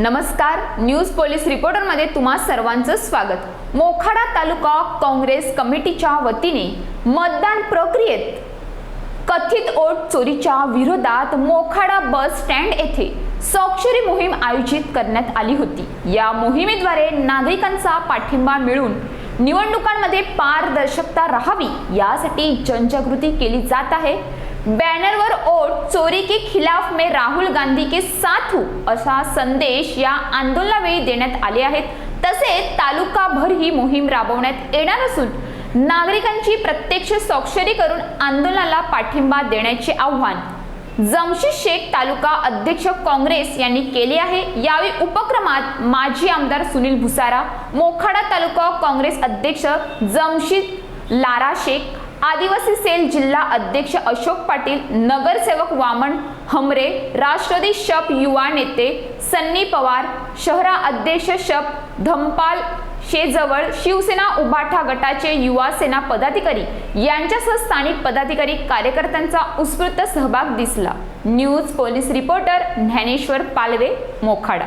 नमस्कार news police रिपोर्टरमध्ये तुम्हा सर्वांचं स्वागत. मोखाडा तालुका काँग्रेस कमिटीच्या वतीने मतदान प्रक्रियेत कथित ओट चोरीच्या विरोधात मोखाडा बस स्टँड येथे स्वाक्षरी मोहीम आयोजित करण्यात आली होती. या मोहिमेद्वारे नागरिकांचा पाठिंबा मिळून निवडणुकांमध्ये पारदर्शकता राहावी यासाठी जनजागृती केली जात आहे. बॅनरवर ओट चोरी के खिलाफ में राहुल गांधी के साथ असा संदेश या आंदोलनावेळी देण्यात आले आहेत. तसेच तालुकाभर ही मोहीम राबवण्यात येणार असून नागरिकांची प्रत्यक्ष स्वाक्षरी करून आंदोलनाला पाठिंबा देण्याचे आव्हान जमशेद शेख तालुका अध्यक्ष काँग्रेस यांनी केले आहे. यावेळी उपक्रमात माजी आमदार सुनील भुसारा मोखाडा तालुका काँग्रेस अध्यक्ष जमशीद लारा शेख आदिवासी सेल जिल्हा अध्यक्ष अशोक पाटील नगरसेवक वामन हमरे राष्ट्रवादी शप युवा नेते सन्नी पवार शहरा अध्यक्ष शप धमपाल शेजवळ शिवसेना उभाठा गटाचे युवा सेना पदाधिकारी यांच्यासह स्थानिक पदाधिकारी कार्यकर्त्यांचा उत्स्फूर्त सहभाग दिसला. News police reporter Dnyaneshwar Palve Mokhada.